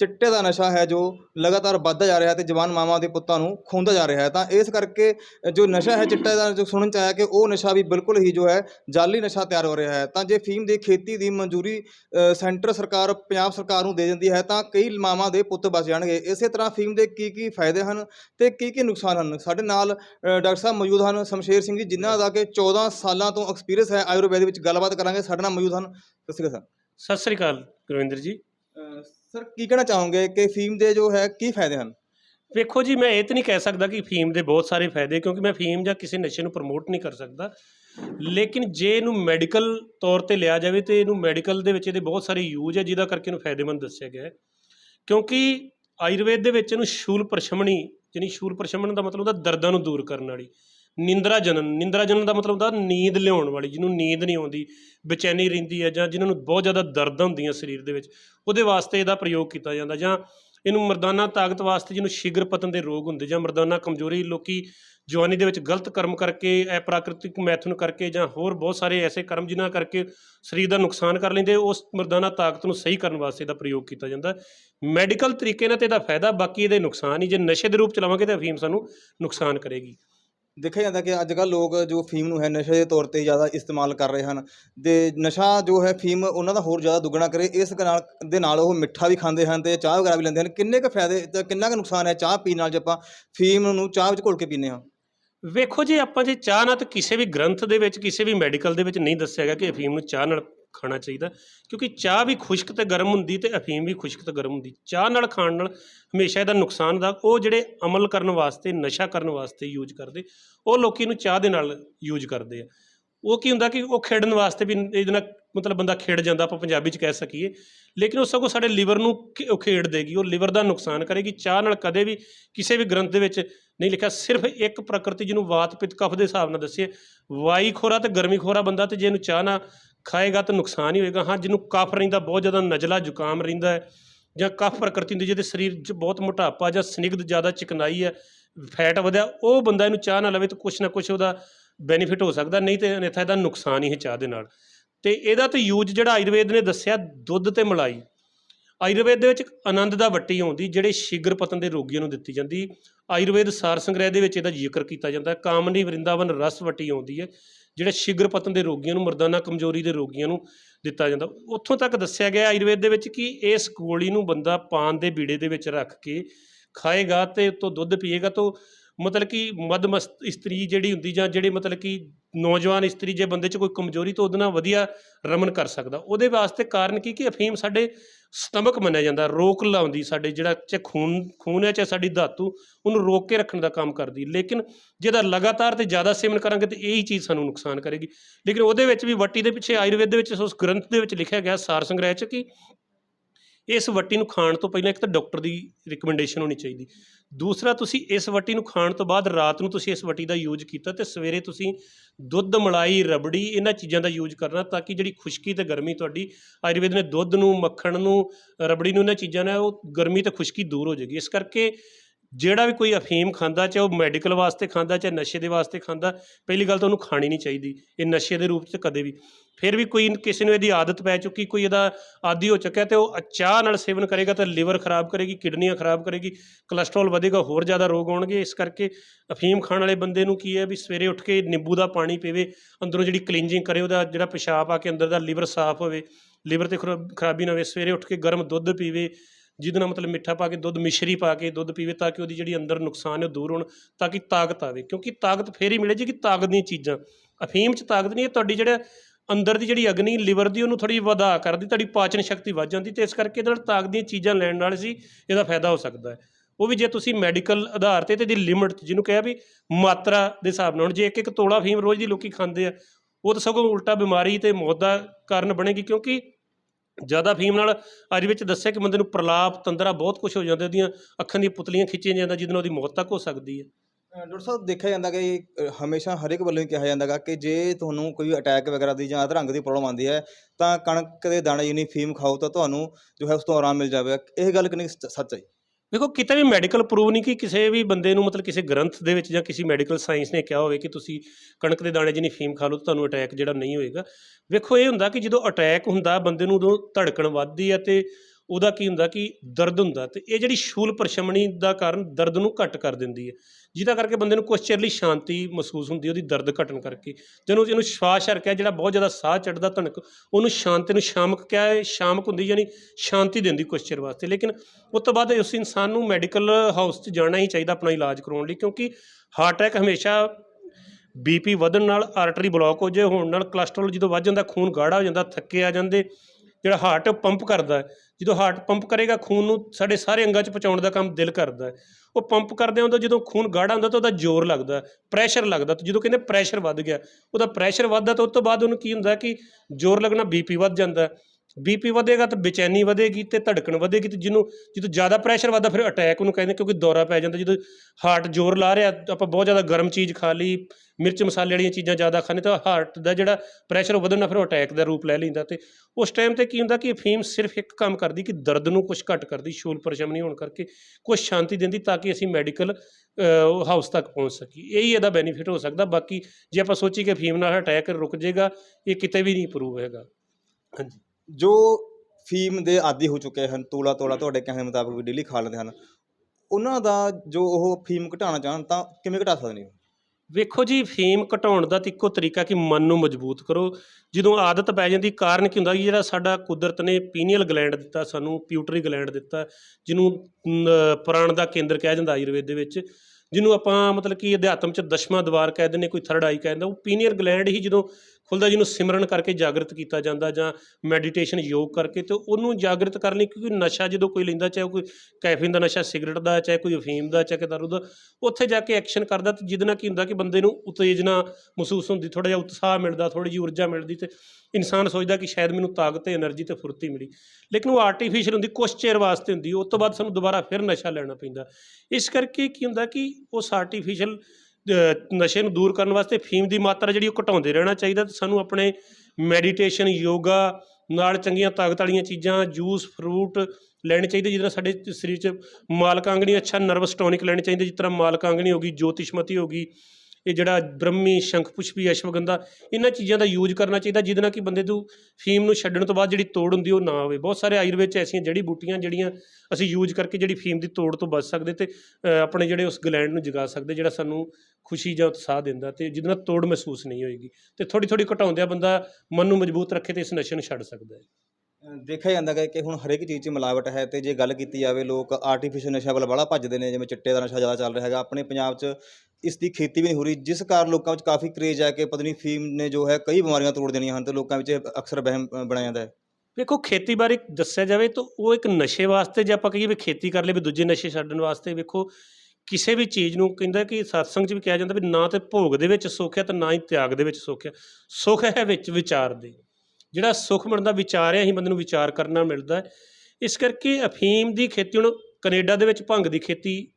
ਚਿੱਟੇ ਦਾ ਨਸ਼ਾ ਹੈ ਜੋ ਲਗਾਤਾਰ ਵੱਧਦਾ ਜਾ ਰਿਹਾ ਹੈ ਤੇ ਜਵਾਨ ਮਾਵਾਂ ਦੇ ਪੁੱਤਾਂ ਨੂੰ ਖੋਂਦਾ ਜਾ ਰਿਹਾ ਹੈ। ਤਾਂ ਇਸ ਕਰਕੇ ਜੋ ਨਸ਼ਾ ਹੈ ਚਿੱਟੇ ਦਾ, ਜੋ ਸੁਣਨ ਚ ਆਇਆ ਕਿ ਉਹ ਨਸ਼ਾ ਵੀ ਬਿਲਕੁਲ ਹੀ ਜੋ ਹੈ ਜਾਲੀ ਨਸ਼ਾ ਤਿਆਰ ਹੋ ਰਿਹਾ ਹੈ। ਤਾਂ ਜੇ ਫੀਮ ਦੀ ਖੇਤੀ ਦੀ ਮਨਜ਼ੂਰੀ ਸੈਂਟਰ ਸਰਕਾਰ, ਪੰਜਾਬ ਸਰਕਾਰ ਨੂੰ ਦੇ ਦਿੰਦੀ ਹੈ, ਤਾਂ ਕਈ ਮਾਵਾਂ ਦੇ ਪੁੱਤ ਬਚ ਜਾਣਗੇ। ਇਸੇ ਤਰ੍ਹਾਂ ਫੀਮ ਦੇ ਕੀ ਕੀ ਫਾਇਦੇ ਹਨ ਤੇ ਕੀ ਕੀ ਨੁਕਸਾਨ ਹਨ? ਸਾਡੇ ਨਾਲ ਡਾਕਟਰ ਸਾਹਿਬ ਮੌਜੂਦ ਹਨ ਸ਼ਮਸ਼ੇਰ ਸਿੰਘ ਜੀ, ਜਿਨ੍ਹਾਂ ਦਾ ਕਿ 14 ਸਾਲਾਂ ਤੋਂ ਐਕਸਪੀਰੀਅੰਸ ਹੈ ਆਯੁਰਵੈਦ ਵਿੱਚ। ਗੱਲਬਾਤ ਕਰਾਂਗੇ। ਸਾਡੇ ਨਾਲ ਮੌਜੂਦ ਹਨ। ਸਤਿ ਸ਼੍ਰੀ ਅਕਾਲ ਸਤਿ ਸ੍ਰੀ ਅਕਾਲ ਗੁਰਵਿੰਦਰ ਜੀ। ਸਰ, ਕੀ ਕਹਿਣਾ ਚਾਹੋਗੇ ਕਿ ਫੀਮ ਦੇ ਜੋ ਹੈ, ਕੀ ਫਾਇਦੇ ਹਨ? ਵੇਖੋ ਜੀ, ਮੈਂ ਇਹ ਤਾਂ ਨਹੀਂ ਕਹਿ ਸਕਦਾ ਕਿ ਫੀਮ ਦੇ ਬਹੁਤ ਸਾਰੇ ਫਾਇਦੇ, ਕਿਉਂਕਿ ਮੈਂ ਫੀਮ ਜਾਂ ਕਿਸੇ ਨਸ਼ੇ ਨੂੰ ਪ੍ਰਮੋਟ ਨਹੀਂ ਕਰ ਸਕਦਾ। ਲੇਕਿਨ ਜੇ ਇਹਨੂੰ ਮੈਡੀਕਲ ਤੌਰ ਤੇ ਲਿਆ ਜਾਵੇ, ਤੇ ਇਹਨੂੰ ਮੈਡੀਕਲ ਦੇ ਵਿੱਚ ਇਹਦੇ ਬਹੁਤ ਸਾਰੇ ਯੂਜ਼ ਹੈ, ਜਿਹਦਾ ਕਰਕੇ ਇਹਨੂੰ ਫਾਇਦੇਮੰਦ ਦੱਸਿਆ ਗਿਆ ਹੈ। ਕਿਉਂਕਿ ਆਯੁਰਵੇਦ ਦੇ ਵਿੱਚ ਇਹਨੂੰ ਸ਼ੂਲ ਪ੍ਰਸ਼ਮਣੀ ਜਾਣੀ ਸ਼ੂਲ ਪ੍ਰਸ਼ਮਣ ਦਾ ਮਤਲਬ ਹੁੰਦਾ ਦਰਦਾਂ ਨੂੰ ਦੂਰ ਕਰਨ ਵਾਲੀ। ਨਿੰਦਰਾ ਜਨਨ ਨਿੰਦਰਾ ਜਨਨ ਦਾ ਮਤਲਬ ਹੁੰਦਾ ਨੀਂਦ ਲਿਆਉਣ ਵਾਲੀ, ਜਿਹਨੂੰ ਨੀਂਦ ਨਹੀਂ ਆਉਂਦੀ, ਬੇਚੈਨੀ ਰਹਿੰਦੀ ਹੈ ਜਾਂ ਜਿਨ੍ਹਾਂ ਨੂੰ ਬਹੁਤ ਜ਼ਿਆਦਾ ਦਰਦ ਹੁੰਦੀਆਂ ਸਰੀਰ ਦੇ ਵਿੱਚ, ਉਹਦੇ ਵਾਸਤੇ ਇਹਦਾ ਪ੍ਰਯੋਗ ਕੀਤਾ ਜਾਂਦਾ ਜਾਂ ਇਹਨੂੰ ਮਰਦਾਨਾ ਤਾਕਤ ਵਾਸਤੇ ਜਿਹਨੂੰ ਸ਼ੀਗਰ ਪਤਨ ਦੇ ਰੋਗ ਹੁੰਦੇ ਜਾਂ ਮਰਦਾਨਾ ਕਮਜ਼ੋਰੀ, ਲੋਕੀ ਜਵਾਨੀ ਦੇ ਵਿੱਚ ਗਲਤ ਕਰਮ ਕਰਕੇ ਇਹ ਪ੍ਰਾਕ੍ਰਿਤਿਕ ਮੈਥਨ ਕਰਕੇ ਜਾਂ ਹੋਰ ਬਹੁਤ ਸਾਰੇ ਐਸੇ ਕਰਮ ਜਿਨ੍ਹਾਂ ਕਰਕੇ ਸਰੀਰ ਦਾ ਨੁਕਸਾਨ ਕਰ ਲੈਂਦੇ, ਉਸ ਮਰਦਾਨਾ ਤਾਕਤ ਨੂੰ ਸਹੀ ਕਰਨ ਵਾਸਤੇ ਇਹਦਾ ਪ੍ਰਯੋਗ ਕੀਤਾ ਜਾਂਦਾ। ਮੈਡੀਕਲ ਤਰੀਕੇ ਨਾਲ ਤੇ ਇਹਦਾ ਫਾਇਦਾ, ਬਾਕੀ ਇਹਦੇ ਨੁਕਸਾਨ ਹੀ, ਜੇ ਨਸ਼ੇ ਦੇ ਰੂਪ ਚ ਲਵਾਂਗੇ ਤਾਂ ਅਫੀਮ ਸਾਨੂੰ ਨੁਕਸਾਨ ਕਰੇਗੀ। ਦੇਖਿਆ ਜਾਂਦਾ ਕਿ ਅੱਜ ਕੱਲ੍ਹ ਲੋਕ ਜੋ ਫੀਮ ਨੂੰ ਹੈ, ਨਸ਼ੇ ਦੇ ਤੌਰ ਤੇ ਜ਼ਿਆਦਾ ਇਸਤੇਮਾਲ ਕਰ ਰਹੇ ਹਨ ਤੇ ਨਸ਼ਾ ਜੋ ਹੈ ਫੀਮ ਉਹਨਾਂ ਦਾ ਹੋਰ ਜ਼ਿਆਦਾ ਦੁੱਗਣਾ ਕਰੇ, ਇਸ ਨਾਲ ਦੇ ਨਾਲ ਉਹ ਮਿੱਠਾ ਵੀ ਖਾਂਦੇ ਹਨ ਤੇ ਚਾਹ ਵਗੈਰਾ ਵੀ ਲੈਂਦੇ ਹਨ। ਕਿੰਨੇ ਕੁ ਫਾਇਦੇ, ਤੇ ਕਿੰਨਾ ਕੁ ਨੁਕਸਾਨ ਹੈ ਚਾਹ ਪੀਣ ਨਾਲ ਜੇ ਆਪਾਂ ਫੀਮ ਨੂੰ ਚਾਹ ਵਿੱਚ ਘੋਲ ਕੇ ਪੀਂਦੇ ਹਾਂ? ਵੇਖੋ ਜੇ, ਆਪਾਂ ਜੇ ਚਾਹ ਨਾਲ ਤਾਂ ਕਿਸੇ ਵੀ ਗ੍ਰੰਥ ਦੇ ਵਿੱਚ, ਕਿਸੇ ਵੀ ਮੈਡੀਕਲ ਦੇ ਵਿੱਚ ਨਹੀਂ ਦੱਸਿਆ ਗਿਆ ਕਿ ਅਫੀਮ ਨੂੰ ਚਾਹ ਨਾਲ ਖਾਣਾ ਚਾਹੀਦਾ ਕਿਉਂਕਿ ਚਾਹ ਵੀ ਖੁਸ਼ਕ ਤੇ ਗਰਮ ਹੁੰਦੀ ਤੇ ਅਫੀਮ ਵੀ ਖੁਸ਼ਕ ਤੇ ਗਰਮ ਹੁੰਦੀ। ਚਾਹ ਨਾਲ ਖਾਣ ਨਾਲ ਹਮੇਸ਼ਾ ਇਹਦਾ ਨੁਕਸਾਨ ਦਾ ਉਹ ਜਿਹੜੇ ਅਮਲ ਕਰਨ ਵਾਸਤੇ, ਨਸ਼ਾ ਕਰਨ ਵਾਸਤੇ ਯੂਜ਼ ਕਰਦੇ, ਉਹ ਲੋਕੀ ਨੂੰ ਚਾਹ ਦੇ ਨਾਲ ਯੂਜ਼ ਕਰਦੇ ਆ। ਉਹ ਕੀ ਹੁੰਦਾ ਕਿ ਉਹ ਖੇਡਣ ਵਾਸਤੇ ਵੀ ਇਹਦੇ ਨਾਲ ਮਤਲਬ ਬੰਦਾ ਖੇਡ ਜਾਂਦਾ, ਆਪਾਂ ਪੰਜਾਬੀ ਚ ਕਹਿ ਸਕੀਏ। ਲੇਕਿਨ ਉਹ ਸਗੋਂ ਸਾਡੇ ਲਿਵਰ ਨੂੰ ਖੇਡ ਦੇਗੀ, ਉਹ ਲਿਵਰ ਦਾ ਨੁਕਸਾਨ ਕਰੇਗੀ। ਚਾਹ ਨਾਲ ਕਦੇ ਵੀ ਕਿਸੇ ਵੀ ਗ੍ਰੰਥ ਦੇ ਵਿੱਚ ਨਹੀਂ ਲਿਖਿਆ, ਸਿਰਫ ਇੱਕ ਪ੍ਰਕਿਰਤੀ ਜਿਹਨੂੰ ਵਾਤ ਪਿੱਤ ਕਫ ਦੇ ਹਿਸਾਬ ਨਾਲ ਦੱਸੀਏ। ਵਾਈ ਖੋਰਾ ਤੇ ਗਰਮੀ ਖੋਰਾ ਬੰਦਾ ਤੇ ਜੇ ਇਹਨੂੰ ਚਾਹ ਨਾ ਖਾਏਗਾ ਤਾਂ ਨੁਕਸਾਨ ਹੀ ਹੋਏਗਾ। ਹਾਂ, ਜਿਹਨੂੰ ਕਫ ਰਹਿੰਦਾ, ਬਹੁਤ ਜ਼ਿਆਦਾ ਨਜ਼ਲਾ ਜ਼ੁਕਾਮ ਰਹਿੰਦਾ ਹੈ ਜਾਂ ਕਫ ਪ੍ਰਕਿਰਤੀ ਹੁੰਦੀ ਜਿਹਦੇ ਸਰੀਰ 'ਚ ਬਹੁਤ ਮੋਟਾਪਾ ਜਾਂ ਸਨਿਗਧ ਜ਼ਿਆਦਾ ਚਿਕਨਾਈ ਹੈ, ਫੈਟ ਵਧਿਆ, ਉਹ ਬੰਦਾ ਇਹਨੂੰ ਚਾਹ ਨਾ ਲਵੇ ਤਾਂ ਕੁਛ ਨਾ ਕੁਛ ਉਹਦਾ ਬੈਨੀਫਿਟ ਹੋ ਸਕਦਾ, ਨਹੀਂ ਤੇ ਅਨੇਥਾ ਇਹਦਾ ਨੁਕਸਾਨ ਹੀ ਹੈ ਚਾਹ ਦੇ ਨਾਲ। ਤੇ ਇਹਦਾ ਤੇ ਯੂਜ਼ ਜਿਹੜਾ ਆਯੁਰਵੇਦ ਨੇ ਦੱਸਿਆ, ਦੁੱਧ ਤੇ ਮਲਾਈ। ਆਯੁਰਵੇਦ ਦੇ ਵਿੱਚ ਆਨੰਦ ਦਾ ਵੱਟੀ ਆਉਂਦੀ, ਜਿਹੜੇ ਸ਼ੀਗਰ ਪਤਨ ਦੇ ਰੋਗੀਆਂ ਨੂੰ ਦਿੱਤੀ ਜਾਂਦੀ। ਆਯੁਰਵੇਦ ਸਾਰ ਸੰਗ੍ਰਹਿ ਦੇ ਵਿੱਚ ਇਹਦਾ ਜ਼ਿਕਰ ਕੀਤਾ ਜਾਂਦਾ ਕਾਮਨੀ ਵਰਿੰਦਾਵਨ ਰਸ ਵੱਟੀ ਆਉਂਦੀ ਹੈ। ਜਿਹੜੇ ਸ਼ੀਗਰ ਪਤਨ ਦੇ ਰੋਗੀਆਂ ਨੂੰ, ਮਰਦਾਨਾ ਕਮਜ਼ੋਰੀ ਦੇ ਰੋਗੀਆਂ ਨੂੰ ਦਿੱਤਾ ਜਾਂਦਾ। ਉੱਥੋਂ ਤੱਕ ਦੱਸਿਆ ਗਿਆ ਆਯੁਰਵੇਦ ਦੇ ਵਿੱਚ ਕਿ ਇਸ ਗੋਲੀ ਨੂੰ ਬੰਦਾ ਪਾਨ ਦੇ ਬੀੜੇ ਦੇ ਵਿੱਚ ਰੱਖ ਕੇ ਖਾਏਗਾ ਤੇ ਉਤੋਂ ਦੁੱਧ ਪੀਏਗਾ, ਤਾਂ ਮਤਲਬ ਕਿ ਮਦਮਸਤ ਇਸਤਰੀ ਜਿਹੜੀ ਹੁੰਦੀ ਜਾਂ ਜਿਹੜੇ ਮਤਲਬ ਕਿ ਨੌਜਵਾਨ ਇਸਤਰੀ ਜੇ ਬੰਦੇ 'ਚ ਕੋਈ ਕਮਜ਼ੋਰੀ ਤਾਂ ਉਹਦੇ ਨਾਲ ਵਧੀਆ ਰਮਨ ਕਰ ਸਕਦਾ। ਉਹਦੇ ਵਾਸਤੇ ਕਾਰਨ ਕੀ ਕਿ ਅਫੀਮ ਸਾਡੇ ਸਟਮਕ ਮੰਨਿਆ ਜਾਂਦਾ, ਰੋਕ ਲਾਉਂਦੀ ਸਾਡੇ ਜਿਹੜਾ ਚ ਖੂਨ ਖੂਨ ਹੈ ਚ ਸਾਡੀ ਧਾਤੂ, ਉਹਨੂੰ ਰੋਕ ਕੇ ਰੱਖਣ ਦਾ ਕੰਮ ਕਰਦੀ। ਲੇਕਿਨ ਜਿਹਦਾ ਲਗਾਤਾਰ ਤੇ ਜ਼ਿਆਦਾ ਸੇਵਨ ਕਰਾਂਗੇ ਤੇ ਇਹੀ ਚੀਜ਼ ਸਾਨੂੰ ਨੁਕਸਾਨ ਕਰੇਗੀ। ਲੇਕਿਨ ਉਹਦੇ ਵਿੱਚ ਵੀ ਵੱਟੀ ਦੇ ਪਿੱਛੇ ਆਯੁਰਵੇਦ ਦੇ ਵਿੱਚ ਉਸ ਗ੍ਰੰਥ ਦੇ ਵਿੱਚ ਲਿਖਿਆ ਗਿਆ ਸਾਰ ਸੰਗ੍ਰਹਿ ਚ ਕਿ ਇਸ ਵੱਟੀ ਨੂੰ ਖਾਣ ਤੋਂ ਪਹਿਲਾਂ ਇੱਕ ਤਾਂ ਡਾਕਟਰ ਦੀ ਰਿਕਮੈਂਡੇਸ਼ਨ ਹੋਣੀ ਚਾਹੀਦੀ। ਦੂਸਰਾ, ਤੁਸੀਂ ਇਸ ਵੱਟੀ ਨੂੰ ਖਾਣ ਤੋਂ ਬਾਅਦ ਰਾਤ ਨੂੰ ਤੁਸੀਂ ਇਸ ਵੱਟੀ ਦਾ ਯੂਜ਼ ਕੀਤਾ ਤੇ ਸਵੇਰੇ ਤੁਸੀਂ ਦੁੱਧ, ਮਲਾਈ, ਰਬੜੀ ਇਹਨਾਂ ਚੀਜ਼ਾਂ ਦਾ ਯੂਜ਼ ਕਰਨਾ ਤਾਂ ਕਿ ਜਿਹੜੀ ਖੁਸ਼ਕੀ ਤੇ ਗਰਮੀ ਤੁਹਾਡੀ ਆਯੁਰਵੇਦ ਨੇ ਦੁੱਧ ਨੂੰ, ਮੱਖਣ ਨੂੰ, ਰਬੜੀ ਨੂੰ ਇਹਨਾਂ ਚੀਜ਼ਾਂ ਨਾਲ ਉਹ ਗਰਮੀ ਤੇ ਖੁਸ਼ਕੀ ਦੂਰ ਹੋ ਜਾਏਗੀ। ਇਸ ਕਰਕੇ ਜਿਹੜਾ ਵੀ ਕੋਈ ਅਫੀਮ ਖਾਂਦਾ, ਚਾਹੇ ਉਹ ਮੈਡੀਕਲ ਵਾਸਤੇ ਖਾਂਦਾ, ਚਾਹੇ ਨਸ਼ੇ ਦੇ ਵਾਸਤੇ ਖਾਂਦਾ, ਪਹਿਲੀ ਗੱਲ ਤਾਂ ਉਹਨੂੰ ਖਾਣੀ ਨਹੀਂ ਚਾਹੀਦੀ। ਇਹ ਨਸ਼ੇ ਦੇ ਰੂਪ 'ਚ ਕਦੇ ਵੀ। ਫਿਰ ਵੀ ਕੋਈ ਕਿਸੇ ਨੂੰ ਇਹਦੀ ਆਦਤ ਪੈ ਚੁੱਕੀ, ਕੋਈ ਇਹਦਾ ਆਦੀ ਹੋ ਚੁੱਕਿਆ ਤੇ ਉਹ ਚਾਹ ਨਾਲ ਸੇਵਨ ਕਰੇਗਾ ਤਾਂ ਲਿਵਰ ਖਰਾਬ ਕਰੇਗੀ, ਕਿਡਨੀਆਂ ਖਰਾਬ ਕਰੇਗੀ ਕੋਲੇਸਟ੍ਰੋਲ ਵਧੇਗਾ, ਹੋਰ ਜ਼ਿਆਦਾ ਰੋਗ ਆਉਣਗੇ। ਇਸ ਕਰਕੇ ਅਫੀਮ ਖਾਣ ਵਾਲੇ ਬੰਦੇ ਨੂੰ ਕੀ ਹੈ ਵੀ ਸਵੇਰੇ ਉੱਠ ਕੇ ਨਿੰਬੂ ਦਾ ਪਾਣੀ ਪੀਵੇ, ਅੰਦਰੋਂ ਜਿਹੜੀ ਕਲੀਨਜਿੰਗ ਕਰੇ, ਉਹਦਾ ਜਿਹੜਾ ਪਿਸ਼ਾਬ ਆ ਕੇ ਅੰਦਰ ਦਾ ਲਿਵਰ ਸਾਫ਼ ਹੋਵੇ, ਲਿਵਰ ਤੇ ਖਰਾ- ਖਰਾਬੀ ਨਾ ਹੋਵੇ, ਸਵੇਰੇ ਉੱਠ ਕੇ ਗਰਮ ਦੁੱਧ ਪੀਵੇ, ਜਿਹਦੇ ਨਾਲ ਮਤਲਬ ਮਿੱਠਾ ਪਾ ਕੇ, ਦੁੱਧ ਮਿਸ਼ਰੀ ਪਾ ਕੇ ਦੁੱਧ ਪੀਵੇ ਤਾਂ ਕਿ ਉਹਦੀ ਜਿਹੜੀ ਅੰਦਰ ਨੁਕਸਾਨ ਹੈ ਉਹ ਦੂਰ ਹੋਣ, ਤਾਂ ਕਿ ਤਾਕਤ ਆਵੇ। ਕਿਉਂਕਿ ਤਾਕਤ ਫੇਰ ਹੀ ਮਿਲੇ ਜੀ ਕਿ ਤਾਕਤ ਦੀਆਂ ਚੀਜ਼ਾਂ। ਅਫੀਮ 'ਚ ਤਾਕਤ ਨਹੀਂ ਹੈ, ਤੁਹਾਡੀ ਜਿਹੜਾ ਅੰਦਰ ਦੀ ਜਿਹੜੀ ਅਗਨੀ, ਲਿਵਰ ਦੀ, ਉਹਨੂੰ ਥੋੜੀ ਵਧਾ ਕਰਦੀ, ਤੁਹਾਡੀ ਪਾਚਨ ਸ਼ਕਤੀ ਵੱਧ ਜਾਂਦੀ ਤੇ ਇਸ ਕਰਕੇ ਇਹਦੇ ਨਾਲ ਤਾਕ ਦੀਆਂ ਚੀਜ਼ਾਂ ਲੈਣ ਨਾਲ ਸੀ, ਇਹਦਾ ਫਾਇਦਾ ਹੋ ਸਕਦਾ ਹੈ। ਉਹ ਵੀ ਜੇ ਤੁਸੀਂ ਮੈਡੀਕਲ ਆਧਾਰ ਤੇ ਤੇ ਦੀ ਲਿਮਟ ਜਿਹਨੂੰ ਕਿਹਾ ਵੀ ਮਾਤਰਾ ਦੇ ਹਿਸਾਬ ਨਾਲ, ਹੁਣ ਜੇ ਇੱਕ ਇੱਕ ਤੋਲਾ ਫੀਮ ਰੋਜ਼ ਦੀ ਲੋਕੀ ਖਾਂਦੇ ਆ, ਉਹ ਤਾਂ ਸਗੋਂ ਉਲਟਾ ਬਿਮਾਰੀ ਤੇ ਮੌਤ ਦਾ ਕਾਰਨ ਬਣੇਗੀ, ਕਿਉਂਕਿ ਜ਼ਿਆਦਾ ਫੀਮ ਨਾਲ ਅੱਜ ਵਿੱਚ ਦੱਸਿਆ ਕਿ ਬੰਦੇ ਨੂੰ ਪ੍ਰਲਾਪ, ਤੰਦਰਾ ਬਹੁਤ ਕੁਝ ਹੋ ਜਾਂਦਾ ਉਹਦੀਆਂ ਅੱਖਾਂ ਦੀਆਂ ਪੁਤਲੀਆਂ ਖਿੱਚੀਆਂ ਜਾਂਦਾ ਜਿਹਦੇ ਨਾਲ ਉਹਦੀ ਮੌਤ ਤੱਕ ਹੋ ਸਕਦੀ ਹੈ। ਡਾਕਟਰ ਸਾਹਿਬ ਦੇਖਿਆ ਜਾਂਦਾ ਕਿ ਅ, ਹਮੇਸ਼ਾ ਹਰ ਇੱਕ ਵੱਲੋਂ ਹੀ ਕਿਹਾ ਜਾਂਦਾਗਾ ਕਿ ਜੇ ਤੁਹਾਨੂੰ ਕੋਈ ਅਟੈਕ ਵਗੈਰਾ ਦੀ ਜਾਂ ਅਧਰੰਗ ਦੀ ਪ੍ਰੋਬਲਮ ਆਉਂਦੀ ਹੈ ਤਾਂ ਕਣਕ ਦੇ ਦਾਣੇ ਜਿੰਨੀ ਫੀਮ ਖਾਓ ਤਾਂ ਤੁਹਾਨੂੰ ਜੋ ਹੈ ਉਸ ਤੋਂ ਆਰਾਮ ਮਿਲ ਜਾਵੇਗਾ। ਇਹ ਗੱਲ ਕਿੰਨੀ ਕੁ ਸੱਚ ਹੈ ਦੇਖੋ ਕਿਤੇ ਵੀ ਮੈਡੀਕਲ ਪ੍ਰੂਵ ਨਹੀਂ ਕਿ ਕਿਸੇ ਵੀ ਬੰਦੇ ਨੂੰ ਮਤਲਬ ਕਿਸੇ ਗ੍ਰੰਥ ਦੇ ਵਿੱਚ ਜਾਂ ਕਿਸੇ ਮੈਡੀਕਲ ਸਾਇੰਸ ਨੇ ਕਿਹਾ ਹੋਵੇ ਕਿ ਤੁਸੀਂ ਕਣਕ ਦੇ ਦਾਣੇ ਜਿੰਨੀ ਫੀਮ ਖਾ ਲਓ ਤਾਂ ਤੁਹਾਨੂੰ ਅਟੈਕ ਜਿਹੜਾ ਨਹੀਂ ਹੋਏਗਾ। ਵੇਖੋ ਇਹ ਹੁੰਦਾ ਕਿ ਜਦੋਂ ਅਟੈਕ ਹੁੰਦਾ ਬੰਦੇ ਨੂੰ ਉਦੋਂ ਧੜਕਣ ਵੱਧਦੀ ਹੈ ਤੇ ਉਹਦਾ ਕੀ ਹੁੰਦਾ ਕਿ ਦਰਦ ਹੁੰਦਾ ਤੇ ਇਹ ਜਿਹੜੀ ਸ਼ੂਲ ਪਰਛਮਣੀ ਦਾ ਕਾਰਨ ਦਰਦ ਨੂੰ ਘੱਟ ਕਰ ਦਿੰਦੀ ਹੈ। ਜਿਹਦਾ ਕਰਕੇ ਬੰਦੇ ਨੂੰ ਕੁਛ ਚਿਰ ਲਈ ਸ਼ਾਂਤੀ ਮਹਿਸੂਸ ਹੁੰਦੀ ਉਹਦੀ ਦਰਦ ਘਟਣ ਕਰਕੇ। ਜਿਹਨੂੰ ਜਿਹਨੂੰ ਸ਼ਵਾਸ ਹਰਕਿਆ ਜਿਹੜਾ ਬਹੁਤ ਜ਼ਿਆਦਾ ਸਾਹ ਚੜਦਾ ਧਣਕ ਉਹਨੂੰ ਸ਼ਾਂਤੀ ਨੂੰ ਸ਼ਾਮਕ ਕਿਹਾ ਹੈ ਸ਼ਾਮਕ ਹੁੰਦੀ ਯਾਨੀ ਸ਼ਾਂਤੀ ਦਿੰਦੀ ਕੁਛ ਚਿਰ ਵਾਸਤੇ। ਲੇਕਿਨ ਉਸ ਤੋਂ ਬਾਅਦ ਉਸ ਇਨਸਾਨ ਨੂੰ ਮੈਡੀਕਲ ਹਾਊਸ 'ਚ ਜਾਣਾ ਹੀ ਚਾਹੀਦਾ ਆਪਣਾ ਇਲਾਜ ਕਰਾਉਣ ਲਈ, ਕਿਉਂਕਿ ਹਾਰਟ ਅਟੈਕ ਹਮੇਸ਼ਾ ਬੀਪੀ ਵਧਣ ਨਾਲ ਆਰਟਰੀ ਬਲੌਕ ਹੋ ਜਾਏ, ਹੋਣ ਨਾਲ ਕੋਲੇਸਟ੍ਰੋਲ ਜਦੋਂ ਵੱਧ ਜਾਂਦਾ, ਖੂਨ ਗਾੜਾ ਹੋ ਜਾਂਦਾ, ਥੱਕੇ ਆ ਜਾਂਦੇ ਜਿਹੜਾ ਹਾਰਟ ਪੰਪ ਕਰਦਾ ਹੈ, ਜਦੋਂ ਹਾਰਟ ਪੰਪ ਕਰੇਗਾ, ਖੂਨ ਨੂੰ ਸਾਡੇ ਸਾਰੇ ਅੰਗਾਂ 'ਚ ਪਹੁੰਚਾਉਣ ਦਾ ਕੰਮ ਦਿਲ ਕਰਦਾ ਹੈ। ਉਹ ਪੰਪ ਕਰਦੇ ਹੁੰਦਾ, ਜਦੋਂ ਖੂਨ ਗਾੜਾ ਹੁੰਦਾ ਤਾਂ ਉਹਦਾ ਜ਼ੋਰ ਲੱਗਦਾ ਪ੍ਰੈਸ਼ਰ ਲੱਗਦਾ ਤੇ ਜਦੋਂ ਕਹਿੰਦੇ ਪ੍ਰੈਸ਼ਰ ਵੱਧ ਗਿਆ, ਉਹਦਾ ਪ੍ਰੈਸ਼ਰ ਵੱਧਦਾ ਤਾਂ ਉਸ ਤੋਂ ਬਾਅਦ ਉਹਨੂੰ ਕੀ ਹੁੰਦਾ ਕਿ ਜ਼ੋਰ ਲੱਗਣਾ ਬੀਪੀ ਵੱਧ ਜਾਂਦਾ ਬੀਪੀ ਵਧੇਗਾ ਤਾਂ ਬੇਚੈਨੀ ਵਧੇਗੀ ਤੇ ਧੜਕਣ ਵਧੇਗੀ ਤੇ ਜਿਹਨੂੰ ਜਦੋਂ ਜ਼ਿਆਦਾ ਪ੍ਰੈਸ਼ਰ ਵੱਧਦਾ ਫਿਰ ਅਟੈਕ ਉਹਨੂੰ ਕਹਿੰਦੇ ਕਿਉਂਕਿ ਦੌਰਾ ਪੈ ਜਾਂਦਾ ਜਦੋਂ ਹਾਰਟ ਜ਼ੋਰ ਲਾ ਰਿਹਾ, ਆਪਾਂ ਬਹੁਤ ਜ਼ਿਆਦਾ ਗਰਮ ਚੀਜ਼ ਖਾ ਲਈ, ਮਿਰਚ ਮਸਾਲੇ ਵਾਲੀਆਂ ਚੀਜ਼ਾਂ ਜ਼ਿਆਦਾ ਖਾਣੇ ਤਾਂ ਹਾਰਟ ਦਾ ਜਿਹੜਾ ਪ੍ਰੈਸ਼ਰ ਵਧਣ ਨਾਲ ਫਿਰ ਉਹ ਅਟੈਕ ਦਾ ਰੂਪ ਲੈ ਲੈਂਦਾ ਤੇ ਉਸ ਟਾਈਮ ਤੇ ਕੀ ਹੁੰਦਾ ਕਿ ਅਫੀਮ ਸਿਰਫ ਇੱਕ ਕੰਮ ਕਰਦੀ ਕਿ ਦਰਦ ਨੂੰ ਕੁਝ ਘੱਟ ਕਰਦੀ, ਸ਼ੂਲ ਨਹੀਂ ਹੋਣ ਕਰਕੇ ਕੁਝ ਸ਼ਾਂਤੀ ਦਿੰਦੀ ਤਾਂ ਕਿ ਅਸੀਂ ਮੈਡੀਕਲ ਹਾਊਸ ਤੱਕ ਪਹੁੰਚ ਸਕੀਏ। ਇਹੀ ਇਹਦਾ ਬੈਨੀਫਿਟ ਹੋ ਸਕਦਾ, ਬਾਕੀ ਜੇ ਆਪਾਂ ਸੋਚੀ ਕਿ ਅਫੀਮ ਨਾਲ ਅਟੈਕ ਰੁਕ ਜਾਏਗਾ ਇਹ ਕਿਤੇ ਵੀ ਨਹੀਂ ਪ੍ਰੂਵ ਹੈਗਾ। ਹਾਂਜੀ। ਜੋ ਫੀਮ ਦੇ ਆਦੀ ਹੋ ਚੁੱਕੇ ਹਨ ਤੋਲਾ ਤੋਲਾ ਤੁਹਾਡੇ ਕਹਿਣ ਮੁਤਾਬਕ ਵੀ ਡੇਲੀ ਖਾ ਲੈਂਦੇ ਹਨ। ਉਹਨਾਂ ਦਾ ਜੋ ਉਹ ਫੀਮ ਘਟਾਉਣਾ ਚਾਹਣ ਤਾਂ ਕਿਵੇਂ ਘਟਾ ਸਕਦੇ ਨੇ? ਵੇਖੋ ਜੀ ਫੀਮ ਘਟਾਉਣ ਦਾ ਤਾਂ ਇੱਕੋ ਤਰੀਕਾ ਕਿ ਮਨ ਨੂੰ ਮਜ਼ਬੂਤ ਕਰੋ। ਜਦੋਂ ਆਦਤ ਪੈ ਜਾਂਦੀ ਕਾਰਨ ਕੀ ਹੁੰਦਾ ਕਿ ਜਿਹੜਾ ਸਾਡਾ ਕੁਦਰਤ ਨੇ ਪੀਨੀਅਲ ਗਲੈਂਡ ਦਿੱਤਾ ਸਾਨੂੰ ਪਿਊਟਰੀ ਗਲੈਂਡ ਦਿੱਤਾ ਜਿਹਨੂੰ ਪ੍ਰਾਣ ਦਾ ਕੇਂਦਰ ਕਿਹਾ ਜਾਂਦਾ ਆਯੁਰਵੇਦ ਦੇ ਵਿੱਚ ਜਿਹਨੂੰ ਆਪਾਂ ਮਤਲਬ ਕਿ ਅਧਿਆਤਮ ਚ ਦਸ਼ਮਾ ਦਵਾਰ ਕਹਿ ਦਿੰਦੇ ਕੋਈ ਥਰਡ ਆਈ ਕਹਿ ਦਿੰਦਾ ਉਹ ਪੀਨੀਅਲ ਗਲੈਂਡ ਹੀ ਜਦੋਂ ਖੁੱਲਦਾ ਜਿਹਨੂੰ ਸਿਮਰਨ ਕਰਕੇ ਜਾਗਰਤ ਕੀਤਾ ਜਾਂਦਾ ਜਾਂ ਮੈਡੀਟੇਸ਼ਨ ਯੋਗ ਕਰਕੇ ਤੇ ਉਹਨੂੰ ਜਾਗਰਤ ਕਰਨ ਲਈ ਕਿਉਂਕਿ ਨਸ਼ਾ ਜਦੋਂ ਕੋਈ ਲੈਂਦਾ, ਚਾਹੇ ਕੋਈ ਕੈਫੀਨ ਦਾ ਨਸ਼ਾ ਸਿਗਰਟ ਦਾ, ਚਾਹੇ ਕੋਈ ਅਫੀਮ ਦਾ, ਚਾਹੇ ਦਾਰੂ ਦਾ, ਉੱਥੇ ਜਾ ਕੇ ਐਕਸ਼ਨ ਕਰਦਾ ਤੇ ਜਿਹਦੇ ਨਾਲ ਕੀ ਹੁੰਦਾ ਕਿ ਬੰਦੇ ਨੂੰ ਉਤੇਜਨਾ ਮਹਿਸੂਸ ਹੁੰਦੀ ਥੋੜਾ ਜਿਹਾ ਉਤਸ਼ਾਹ ਮਿਲਦਾ ਥੋੜੀ ਜਿਹੀ ਊਰਜਾ ਮਿਲਦੀ ਤੇ ਇਨਸਾਨ ਸੋਚਦਾ ਕਿ ਸ਼ਾਇਦ ਮੈਨੂੰ ਤਾਕਤ ਤੇ એનર્ਜੀ ਤੇ ਫੁਰਤੀ ਮਿਲੀ। ਲੇਕਿਨ ਉਹ ਆਰਟੀਫੀਸ਼ੀਅਲ ਹੁੰਦੀ, ਕੁਛ ਚਿਰ ਵਾਸਤੇ ਹੁੰਦੀ ਉਸ ਤੋਂ ਬਾਅਦ ਸਾਨੂੰ ਦੁਬਾਰਾ ਫਿਰ ਨਸ਼ਾ ਲੈਣਾ ਪੈਂਦਾ। ਇਸ ਕਰਕੇ ਕੀ ਹੁੰਦਾ ਕਿ ਉਸ ਆਰਟੀਫੀਸ਼ੀਅਲ ਨਸ਼ੇ ਨੂੰ ਦੂਰ ਕਰਨ ਵਾਸਤੇ ਫੀਮ ਦੀ ਮਾਤਰਾ ਜਿਹੜੀ ਉਹ ਘਟਾਉਂਦੇ ਰਹਿਣਾ ਚਾਹੀਦਾ ਤੇ ਸਾਨੂੰ ਆਪਣੇ ਮੈਡੀਟੇਸ਼ਨ, ਯੋਗਾ ਨਾਲ ਚੰਗੀਆਂ ਤਾਕਤ ਵਾਲੀਆਂ ਚੀਜ਼ਾਂ, ਜੂਸ, ਫਰੂਟ ਲੈਣੇ ਚਾਹੀਦੇ ਜਿਹਦੇ ਨਾਲ ਸਾਡੇ ਸਰੀਰ 'ਚ ਮਾਲਕਾਂਗਣੀ, ਅੱਛਾ, ਨਰਵਸ ਟੋਨਿਕ ਲੈਣੇ ਚਾਹੀਦੇ ਜਿਸ ਤਰ੍ਹਾਂ ਮਾਲਕਾਂਗਣੀ ਹੋ ਗਈ, ਜੋਤਿਸ਼ਮਤੀ ਹੋ ਗਈ ਇਹ ਜਿਹੜਾ ਬ੍ਰਹਮੀ ਸ਼ੰਖਪੁਸ਼ਪੀ ਅਸ਼ਵਗੰਧਾ, ਇਹਨਾਂ ਚੀਜ਼ਾਂ ਦਾ ਯੂਜ਼ ਕਰਨਾ ਚਾਹੀਦਾ, ਜਿਹਦੇ ਨਾਲ ਕਿ ਬੰਦੇ ਤੋਂ ਫੀਮ ਨੂੰ ਛੱਡਣ ਤੋਂ ਬਾਅਦ ਜਿਹੜੀ ਤੋੜ ਹੁੰਦੀ ਉਹ ਨਾ ਹੋਵੇ ਬਹੁਤ ਸਾਰੇ ਆਯੁਰਵੇਦ 'ਚ ਐਸੀਆਂ ਜੜੀ ਬੂਟੀਆਂ ਜਿਹੜੀਆਂ ਅਸੀਂ ਯੂਜ਼ ਕਰਕੇ ਜਿਹੜੀ ਫੀਮ ਦੀ ਤੋੜ ਤੋਂ ਬਚ ਸਕਦੇ ਤੇ ਆਪਣੇ ਜਿਹੜੇ ਉਸ ਗਲੈਂਡ ਨੂੰ ਜਗਾ ਸਕਦੇ, ਜਿਹੜਾ ਸਾਨੂੰ ਖੁਸ਼ੀ ਜਾਂ ਉਤਸ਼ਾਹ ਦਿੰਦਾ ਤੇ ਜਿਹਦੇ ਨਾਲ ਤੋੜ ਮਹਿਸੂਸ ਨਹੀਂ ਹੋਏਗੀ। ਤੇ ਥੋੜੀ ਥੋੜੀ ਘਟਾਉਂਦਿਆਂ ਬੰਦਾ ਮਨ ਨੂੰ ਮਜ਼ਬੂਤ ਰੱਖੇ ਤੇ ਇਸ ਨਸ਼ੇ ਨੂੰ ਛੱਡ ਸਕਦਾ ਹੈ। ਦੇਖਿਆ ਜਾਂਦਾ ਗਾ ਕਿ ਹੁਣ ਹਰੇਕ ਚੀਜ਼ 'ਚ ਮਿਲਾਵਟ ਹੈ ਅਤੇ ਜੇ ਗੱਲ ਕੀਤੀ ਜਾਵੇ ਲੋਕ ਆਰਟੀਫੀਸ਼ੀਅਲ ਨਸ਼ਾ ਵੱਲ ਬਾਹਲਾ ਭੱਜਦੇ ਨੇ ਜਿਵੇਂ ਚਿੱਟੇ ਦਾ ਨਸ਼ਾ ਜ਼ਿਆਦਾ ਚੱਲ ਰਿਹਾ ਹੈਗਾ। ਆਪਣੇ ਪੰਜਾਬ 'ਚ ਇਸ ਦੀ ਖੇਤੀ ਵੀ ਨਹੀਂ ਹੋ ਰਹੀ ਜਿਸ ਕਾਰਨ ਲੋਕਾਂ ਵਿੱਚ ਕਾਫੀ ਕਰੇਜ ਹੈ ਕਿ ਪਤਨੀ ਫੀਮ ਨੇ ਜੋ ਹੈ ਕਈ ਬਿਮਾਰੀਆਂ ਤੋੜ ਦੇਣੀਆਂ ਹਨ ਤੇ ਲੋਕਾਂ ਵਿੱਚ ਇਹ ਅਕਸਰ ਵਹਿਮ ਅ, ਬਣਿਆ ਜਾਂਦਾ ਹੈ। ਵੇਖੋ ਖੇਤੀ ਬਾਰੇ ਦੱਸਿਆ ਜਾਵੇ ਤਾਂ ਉਹ ਇੱਕ ਨਸ਼ੇ ਵਾਸਤੇ ਜੇ ਆਪਾਂ ਕਹੀਏ ਵੀ ਖੇਤੀ ਕਰ ਲਈ ਵੀ ਦੂਜੇ ਨਸ਼ੇ ਛੱਡਣ ਵਾਸਤੇ ਵੇਖੋ ਕਿਸੇ ਵੀ ਚੀਜ਼ ਨੂੰ ਕਹਿੰਦਾ ਕਿ ਸਤਸੰਗ 'ਚ ਵੀ ਕਿਹਾ ਜਾਂਦਾ ਵੀ ਨਾ ਤੇ ਭੋਗ ਦੇ ਵਿੱਚ ਸੁੱਖ ਹੈ ਤੇ ਨਾ ਹੀ ਤਿਆਗ ਦੇ ਵਿੱਚ ਸੁੱਖ ਹੈ ਸੁੱਖ ਹੈ ਵਿੱਚ ਵਿਚਾਰ ਦੇ। ਜਿਹੜਾ ਸੁੱਖ ਮਿਲਦਾ ਵਿਚਾਰ ਹੈ ਹੀ ਬੰਦੇ ਨੂੰ ਵਿਚਾਰ ਕਰਨਾ ਮਿਲਦਾ ਇਸ ਕਰਕੇ ਅਫੀਮ ਦੀ ਖੇਤੀ ਹੁਣ ਕੈਨੇਡਾ ਦੇ ਵਿੱਚ ਭੰਗ ਦੀ ਖੇਤੀ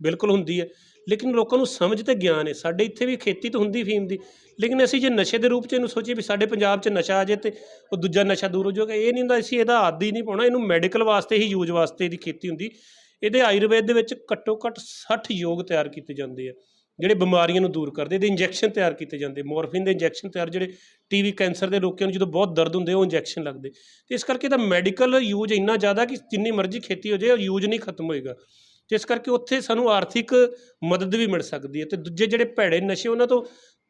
ਬਿਲਕੁਲ ਹੁੰਦੀ ਹੈ। ਲੇਕਿਨ ਲੋਕਾਂ ਨੂੰ ਸਮਝ ਤੇ ਗਿਆਨ ਹੈ। ਸਾਡੇ ਇੱਥੇ ਵੀ ਖੇਤੀ ਤਾਂ ਹੁੰਦੀ ਫੀਮ ਦੀ, ਲੇਕਿਨ ਅਸੀਂ ਜੇ ਨਸ਼ੇ ਦੇ ਰੂਪ 'ਚ ਇਹਨੂੰ ਸੋਚੀਏ ਵੀ ਸਾਡੇ ਪੰਜਾਬ 'ਚ ਨਸ਼ਾ ਆ ਜੇ ਤੇ ਉਹ ਦੂਜਾ ਨਸ਼ਾ ਦੂਰ ਹੋ ਜਾਊਗਾ, ਇਹ ਨਹੀਂ ਹੁੰਦਾ, ਅਸੀਂ ਇਹਦਾ ਆਦੀ ਨਹੀਂ ਪਾਉਣਾ। ਇਹਨੂੰ ਮੈਡੀਕਲ ਵਾਸਤੇ ਹੀ ਯੂਜ਼ ਵਾਸਤੇ ਇਹਦੀ ਖੇਤੀ ਹੁੰਦੀ। ਇਹਦੇ ਆਯੁਰਵੇਦ ਦੇ ਵਿੱਚ ਘੱਟੋ ਘੱਟ 60 ਯੋਗ ਤਿਆਰ ਕੀਤੇ ਜਾਂਦੇ ਆ। ਜਿਹੜੇ ਬਿਮਾਰੀਆਂ ਨੂੰ ਦੂਰ ਕਰਦੇ, ਇਹਦੇ ਇੰਜੈਕਸ਼ਨ ਤਿਆਰ ਕੀਤੇ ਜਾਂਦੇ ਮੋਰਫਿਨ ਦੇ ਇੰਜੈਕਸ਼ਨ ਤਿਆਰ, ਜਿਹੜੇ ਟੀਵੀ ਕੈਂਸਰ ਦੇ ਲੋਕਾਂ ਨੂੰ ਜਦੋਂ ਬਹੁਤ ਦਰਦ ਹੁੰਦੇ, ਉਹ ਇੰਜੈਕਸ਼ਨ ਲੱਗਦੇ। ਤੇ ਇਸ ਕਰਕੇ ਇਹਦਾ ਮੈਡੀਕਲ ਯੂਜ਼ ਇੰਨਾ ਜ਼ਿਆਦਾ ਕਿ ਜਿੰਨੀ ਮਰਜ਼ੀ ਖੇਤੀ ਹੋ ਜਾਏ, ਉਹ ਯੂਜ਼ ਨਹੀਂ ਖਤਮ ਹੋਏਗਾ। ਜਿਸ ਕਰਕੇ ਉੱਥੇ ਸਾਨੂੰ ਆਰਥਿਕ ਮਦਦ ਵੀ ਮਿਲ ਸਕਦੀ ਹੈ। ਤੇ ਦੂਜੇ ਜਿਹੜੇ ਭੈੜੇ ਨਸ਼ੇ, ਉਹਨਾਂ ਤੋਂ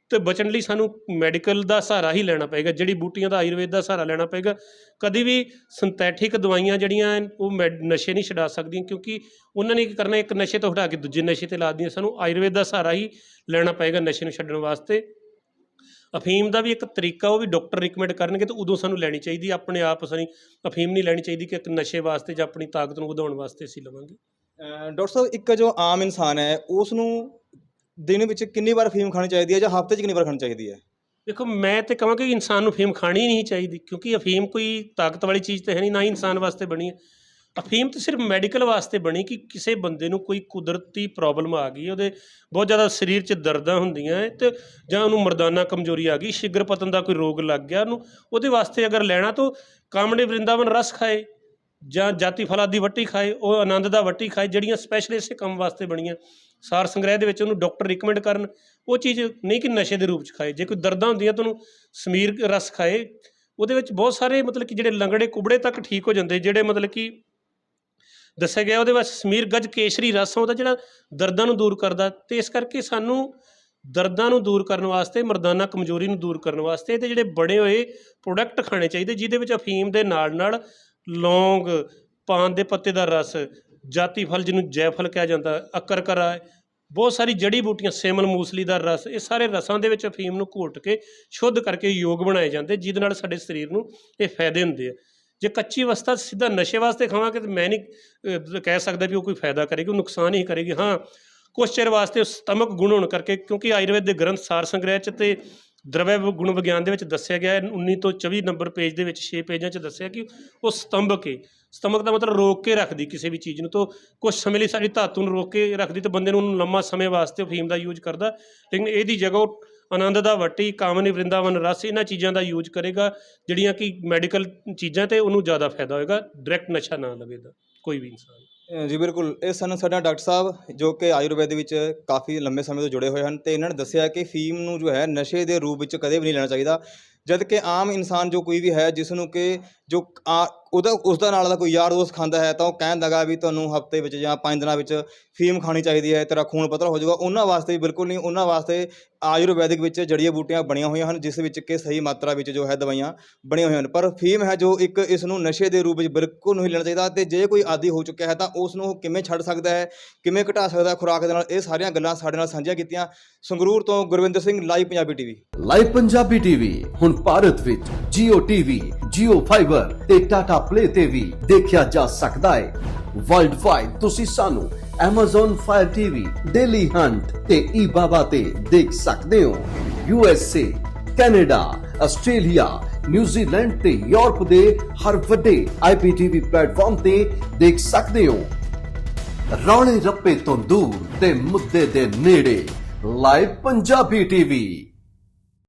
ਤੇ ਬਚਣ ਲਈ ਸਾਨੂੰ ਮੈਡੀਕਲ ਦਾ ਸਹਾਰਾ ਹੀ ਲੈਣਾ ਪਏਗਾ ਜਿਹੜੀ ਬੂਟੀਆਂ ਦਾ ਆਯੁਰਵੇਦ ਦਾ ਸਹਾਰਾ ਲੈਣਾ ਪਏਗਾ। ਕਦੀ ਵੀ ਸਿੰਥੈਟਿਕ ਦਵਾਈਆਂ ਜਿਹੜੀਆਂ ਉਹ ਮੈਡ- ਨਸ਼ੇ ਨਹੀਂ ਛਡਾ ਸਕਦੀਆਂ ਕਿਉਂਕਿ ਉਹਨਾਂ ਨੇ ਕੀ ਕਰਨਾ ਇੱਕ ਨਸ਼ੇ ਤੋਂ ਹਟਾ ਕੇ ਦੂਜੇ ਨਸ਼ੇ ਤੇ ਲਾ ਦਿੰਦੀਆਂ ਸਾਨੂੰ ਆਯੁਰਵੇਦ ਦਾ ਸਹਾਰਾ ਹੀ ਲੈਣਾ ਪਏਗਾ ਨਸ਼ੇ ਨੂੰ ਛੱਡਣ ਵਾਸਤੇ। ਅਫੀਮ ਦਾ ਵੀ ਇੱਕ ਤਰੀਕਾ ਉਹ ਵੀ ਡਾਕਟਰ ਰਿਕਮੈਂਡ ਕਰਨਗੇ ਤਾਂ ਉਦੋਂ ਸਾਨੂੰ ਲੈਣੀ ਚਾਹੀਦੀ ਆਪਣੇ ਆਪ ਸਾਨੂੰ ਅਫੀਮ ਨਹੀਂ ਲੈਣੀ ਚਾਹੀਦੀ ਕਿ ਇੱਕ ਨਸ਼ੇ ਵਾਸਤੇ ਜਾਂ ਆਪਣੀ ਤਾਕਤ ਨੂੰ ਵਧਾਉਣ ਵਾਸਤੇ ਅਸੀਂ ਲਵਾਂਗੇ। ਅ, ਡਾਕਟਰ ਸਾਹਿਬ ਇੱਕ ਜੋ ਆਮ ਇਨਸਾਨ ਹੈ ਉਸ ਨੂੰ ਦਿਨ ਵਿੱਚ ਕਿੰਨੀ ਵਾਰ ਫੀਮ ਖਾਣੀ ਚਾਹੀਦੀ ਹੈ ਜਾਂ ਹਫ਼ਤੇ 'ਚ ਕਿੰਨੀ ਵਾਰ ਖਾਣੀ ਚਾਹੀਦੀ ਹੈ? ਦੇਖੋ, ਮੈਂ ਤੇ ਕਹਾਂਗਾ ਕਿ ਇਨਸਾਨ ਨੂੰ ਅਫੀਮ ਖਾਣੀ ਨਹੀਂ ਚਾਹੀਦੀ, ਕਿਉਂਕਿ ਅਫੀਮ ਕੋਈ ਤਾਕਤ ਵਾਲੀ ਚੀਜ਼ ਤੇ ਹੈ ਨਹੀਂ, ਨਾ ਹੀ ਇਨਸਾਨ ਵਾਸਤੇ ਬਣੀ ਹੈ। ਅਫੀਮ ਤਾਂ ਸਿਰਫ ਮੈਡੀਕਲ ਵਾਸਤੇ ਬਣੀ ਕਿ ਕਿਸੇ ਬੰਦੇ ਨੂੰ ਕੋਈ ਕੁਦਰਤੀ ਪ੍ਰੋਬਲਮ ਆ ਗਈ, ਉਹਦੇ ਬਹੁਤ ਜ਼ਿਆਦਾ ਸਰੀਰ 'ਚ ਦਰਦਾਂ ਹੁੰਦੀਆਂ ਹੈ ਤੇ ਜਾਂ ਉਹਨੂੰ ਮਰਦਾਨਾ ਕਮਜ਼ੋਰੀ ਆ ਗਈ, ਸ਼ਿਗਰ ਪਤਨ ਦਾ ਕੋਈ ਰੋਗ ਲੱਗ ਗਿਆ ਉਹਨੂੰ, ਉਹਦੇ ਵਾਸਤੇ ਅਗਰ ਲੈਣਾ ਤਾਂ ਕਾਮੜੇ ਵਰਿੰਦਾਵਨ ਰਸ ਖਾਏ। ਜਾਂ ਜਾਤੀ ਫਲਾਂ ਦੀ ਵੱਟੀ ਖਾਏ, ਉਹ ਆਨੰਦ ਦਾ ਵੱਟੀ ਖਾਏ, ਜਿਹੜੀਆਂ ਸਪੈਸ਼ਲ ਇਸੇ ਕੰਮ ਵਾਸਤੇ ਬਣੀਆਂ। ਸਾਰ ਸੰਗ੍ਰਹਿ ਦੇ ਵਿੱਚ ਉਹਨੂੰ ਡਾਕਟਰ ਰਿਕਮੈਂਡ ਕਰਨ, ਉਹ ਚੀਜ਼ ਨਹੀਂ ਕਿ ਨਸ਼ੇ ਦੇ ਰੂਪ ਚ ਖਾਏ। ਜੇ ਕੋਈ ਦਰਦਾਂ ਹੁੰਦੀਆਂ ਤਾਂ ਉਹਨੂੰ ਸਮੀਰ ਰਸ ਖਾਏ। ਉਹਦੇ ਵਿੱਚ ਬਹੁਤ ਸਾਰੇ ਮਤਲਬ ਕਿ ਜਿਹੜੇ ਲੰਗੜੇ ਕੁਬੜੇ ਤੱਕ ਠੀਕ ਹੋ ਜਾਂਦੇ, ਜਿਹੜੇ ਮਤਲਬ ਕਿ ਦੱਸਿਆ ਗਿਆ ਉਹਦੇ ਵਿੱਚ ਸਮੀਰ ਗੱਜ ਕੇਸ਼ਰੀ ਰਸ ਉਹਦਾ ਜਿਹੜਾ ਦਰਦਾਂ ਨੂੰ ਦੂਰ ਕਰਦਾ। ਤੇ ਇਸ ਕਰਕੇ ਸਾਨੂੰ ਦਰਦਾਂ ਨੂੰ ਦੂਰ ਕਰਨ ਵਾਸਤੇ, ਮਰਦਾਨਾ ਕਮਜ਼ੋਰੀ ਨੂੰ ਦੂਰ ਕਰਨ ਵਾਸਤੇ ਤੇ ਜਿਹੜੇ ਬਣੇ ਹੋਏ ਪ੍ਰੋਡਕਟ ਖਾਣੇ ਚਾਹੀਦੇ, ਜਿਹਦੇ ਵਿੱਚ ਅਫੀਮ ਦੇ ਨਾਲ ਨਾਲ ਲੌਂਗ, ਪਾਨ ਦੇ ਪੱਤੇ ਦਾ ਰਸ, ਜਾਤੀ ਫਲ ਜਿਹਨੂੰ ਜੈਫਲ ਕਿਹਾ ਜਾਂਦਾ, ਅਕਰਕਰਾ ਬਹੁਤ ਸਾਰੀ ਜੜੀ ਬੂਟੀਆਂ ਸੇਮਲ ਮੂਸਲੀ ਦਾ ਰਸ, ਇਹ ਸਾਰੇ ਰਸਾਂ ਦੇ ਵਿੱਚ ਅਫੀਮ ਨੂੰ ਘੋਟ ਕੇ ਸ਼ੁੱਧ ਕਰਕੇ ਯੋਗ ਬਣਾਏ ਜਾਂਦੇ, ਜਿਹਦੇ ਨਾਲ ਸਾਡੇ ਸਰੀਰ ਨੂੰ ਇਹ ਫਾਇਦੇ ਹੁੰਦੇ ਆ। ਜੇ ਕੱਚੀ ਅਵਸਥਾ ਸਿੱਧਾ ਨਸ਼ੇ ਵਾਸਤੇ ਖਾਵਾਂਗੇ ਤਾਂ ਮੈਂ ਨਹੀਂ ਕਹਿ ਸਕਦਾ ਵੀ ਉਹ ਕੋਈ ਫਾਇਦਾ ਕਰੇਗੀ, ਉਹ ਨੁਕਸਾਨ ਹੀ ਕਰੇਗੀ। ਹਾਂ, ਕੁਛ ਚਿਰ ਵਾਸਤੇ ਉਹ ਸਤਮਕ ਗੁਣ ਹੋਣ ਕਰਕੇ, ਕਿਉਂਕਿ ਆਯੁਰਵੇਦ ਦੇ ਗ੍ਰੰਥ ਸਾਰ ਸੰਗ੍ਰਹਿ 'ਚ ਤੇ ਦਰਵੈ ਗੁਣ ਵਿਗਿਆਨ ਦੇ ਵਿੱਚ ਦੱਸਿਆ ਗਿਆ ਹੈ। 19 ਤੋਂ 24 ਨੰਬਰ ਪੇਜ ਦੇ ਵਿੱਚ 6 ਪੇਜਾਂ 'ਚ ਦੱਸਿਆ ਕਿ ਉਹ ਸਤੰਭਕ ਹੈ ਸਤੰਭਕ ਦਾ ਮਤਲਬ ਰੋਕ ਕੇ ਰੱਖਦੀ ਕਿਸੇ ਵੀ ਚੀਜ਼ ਨੂੰ ਤੋਂ ਕੁਝ ਸਮੇਂ ਲਈ ਸਾਡੀ ਧਾਤੂ ਨੂੰ ਰੋਕ ਕੇ ਰੱਖਦੀ ਤੇ ਬੰਦੇ ਨੂੰ ਉਹਨੂੰ ਲੰਮਾ ਸਮੇਂ ਵਾਸਤੇ ਫੀਮ ਦਾ ਯੂਜ਼ ਕਰਦਾ। ਲੇਕਿਨ ਇਹਦੀ ਜਗ੍ਹਾ ਉਹ ਆਨੰਦ ਦਾ ਵੱਟੀ, ਕਾਮਨੀ, ਵਰਿੰਦਾਵਨ ਰਸ ਇਹਨਾਂ ਚੀਜ਼ਾਂ ਦਾ ਯੂਜ਼ ਕਰੇਗਾ, ਜਿਹੜੀਆਂ ਕਿ ਮੈਡੀਕਲ ਚੀਜ਼ਾਂ ਤੇ ਉਹਨੂੰ ਜ਼ਿਆਦਾ ਫਾਇਦਾ ਹੋਏਗਾ। ਡਾਇਰੈਕਟ ਨਸ਼ਾ ਨਾ ਲਵੇਗਾ, ਕੋਈ ਵੀ ਇਨਸਾਨ। ਜੀ, ਬਿਲਕੁਲ। ਇਹ ਸਨ ਸਾਡਾ ਡਾਕਟਰ ਸਾਹਿਬ, ਜੋ ਕਿ ਆਯੁਰਵੈਦ ਵਿੱਚ ਕਾਫੀ ਲੰਬੇ ਸਮੇਂ ਤੋਂ ਜੁੜੇ ਹੋਏ ਹਨ ਤੇ ਇਹਨਾਂ ਨੇ ਦੱਸਿਆ ਕਿ ਫੀਮ ਨੂੰ ਜੋ ਹੈ ਨਸ਼ੇ ਦੇ ਰੂਪ ਵਿੱਚ ਕਦੇ ਵੀ ਨਹੀਂ ਲੈਣਾ ਚਾਹੀਦਾ। ਜਦ ਕਿ ਆਮ ਇਨਸਾਨ ਜੋ ਕੋਈ ਵੀ ਹੈ ਜਿਸ ਨੂੰ ਕਿ ਜੋ ਆ- ਉਹਦਾ ਉਸ ਦਾ ਨਾਲ ਦਾ ਕੋਈ ਯਾਰ ਦੋਸਤ ਖਾਂਦਾ ਹੈ, ਤਾਂ ਉਹ ਕਹਿਣ ਲੱਗਾ ਵੀ ਤੁਹਾਨੂੰ ਹਫ਼ਤੇ ਵਿੱਚ ਜਾਂ ਪੰਜ ਦਿਨਾਂ ਵਿੱਚ ਫੀਮ ਖਾਣੀ ਚਾਹੀਦੀ ਹੈ, ਤੇਰਾ ਖੂਨ ਪਤਲਾ ਹੋ ਜਾਊਗਾ। ਉਹਨਾਂ ਵਾਸਤੇ ਵੀ ਬਿਲਕੁਲ ਨਹੀਂ, ਉਹਨਾਂ ਵਾਸਤੇ ਆਯੁਰਵੈਦਿਕ ਵਿੱਚ ਜੜੀਆਂ ਬੂਟੀਆਂ ਬਣੀਆਂ ਹੋਈਆਂ ਹਨ, ਜਿਸ ਵਿੱਚ ਕਿ ਸਹੀ ਮਾਤਰਾ ਵਿੱਚ ਜੋ ਹੈ ਦਵਾਈਆਂ ਬਣੀਆਂ ਹੋਈਆਂ ਹਨ। ਪਰ ਫੀਮ ਹੈ ਜੋ ਇੱਕ ਇਸ ਨੂੰ ਨਸ਼ੇ ਦੇ ਰੂਪ ਵਿੱਚ ਬਿਲਕੁਲ ਨਹੀਂ ਲੈਣਾ ਚਾਹੀਦਾ ਤੇ ਜੇ ਕੋਈ ਆਦੀ ਹੋ ਚੁੱਕਿਆ ਹੈ, ਤਾਂ ਉਸ ਨੂੰ ਉਹ ਕਿਵੇਂ ਛੱਡ ਸਕਦਾ ਹੈ, ਕਿਵੇਂ ਘਟਾ ਸਕਦਾ ਹੈ ਖੁਰਾਕ ਦੇ ਨਾਲ, ਇਹ ਸਾਰੀਆਂ ਗੱਲਾਂ ਸਾਡੇ ਨਾਲ ਸਾਂਝੀਆਂ ਕੀਤੀਆਂ। ਸੰਗਰੂਰ ਤੋਂ Gurvinder Singh, live Punjabi TV. Live Punjabi TV, ਹੁਣ ਭਾਰਤ ਵਿੱਚ Jio TV, Jio Fiber ਤੇ Tata Play ਤੇ ਵੀ ਦੇਖਿਆ ਜਾ ਸਕਦਾ ਹੈ। ਵਰਲਡ ਵਾਈਡ ਤੁਸੀਂ ਸਾਨੂੰ Amazon Fire TV, Daily Hunt ਤੇ eBaba ਤੇ ਦੇਖ ਸਕਦੇ ਹੋ। USA, Canada, Australia, New Zealand ਤੇ ਯੂਰਪ ਦੇ ਹਰ ਵੱਡੇ IPTV ਪਲੇਟਫਾਰਮ ਤੇ ਦੇਖ ਸਕਦੇ ਹੋ। ਰੌਲੇ ਰੱਪੇ ਤੋਂ ਦੂਰ ਤੇ ਮੁੱਦੇ ਦੇ ਨੇੜੇ ਲਾਈਵ ਪੰਜਾਬੀ ਟੀਵੀ